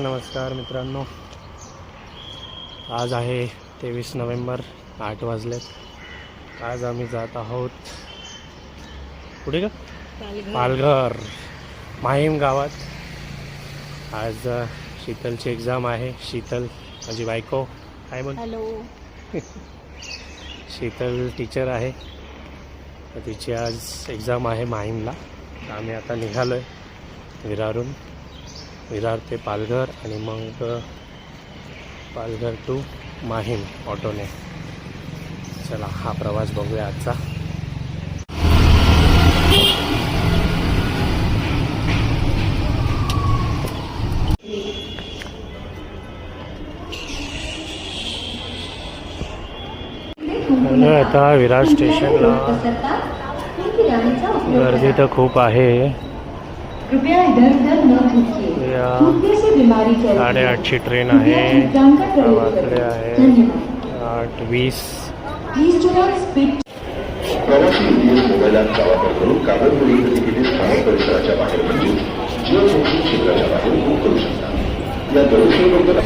नमस्कार मित्रांनो. आज आहे तेवीस नोव्हेंबर आठ वाजलेत. आज आम्ही जात आहोत कुठे का पालघर. माहीम गावात. आज शीतलची एक्झाम आहे. शीतल माझी बायको काय म्हण. हॅलो. शीतल टीचर आहे. तर तिची आज एक्झाम आहे माहीमला. तर आम्ही आता निघालो आहे विरारून. विरार ते पालघर आणि मग पालघर टू माहीम ऑटोने. चला हा प्रवास बघूया आजचा. आता विरार स्टेशनला गर्दी तर खूप आहे. कृपया इधर उधर न थूकिए या साढ़े ट्रेन आहे ट्रेन है। आठ वीस प्रवासी विदेश वापर करून स्थानिक परिसराच्या बाहेर म्हणजे क्षेत्राच्या बाहेर बुक करू शकता या दरवर्षीबद्दल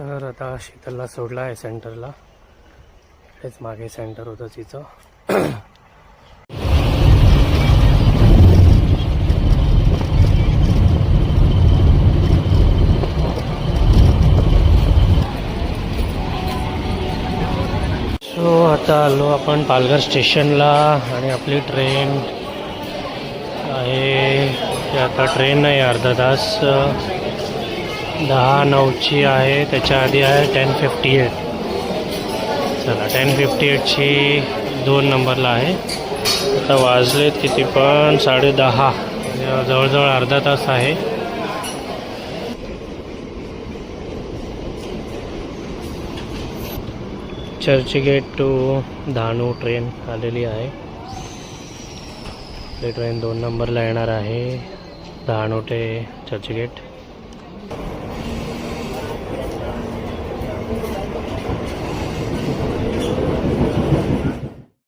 सर आता शीतलला सोडला आहे सेंटरला. इकडेच मागे सेंटर होतं तिचं. सो आता आलो आपण पालघर स्टेशनला आणि आपली ट्रेन आहे. आता ट्रेन नाही अर्धा तास. दहा नऊची आहे त्याच्या आधी आहे टेन फिफ्टी एट चला टेन फिफ्टी एटची दोन नंबरला आहे. आता वाजलेत किती पण साडे दहा. जवळजवळ अर्धा तास आहे. चर्चगेट टू धानू ट्रेन आलेली आहे. आपली ट्रेन दोन नंबरला येणार आहे. धानू ते चर्चगेट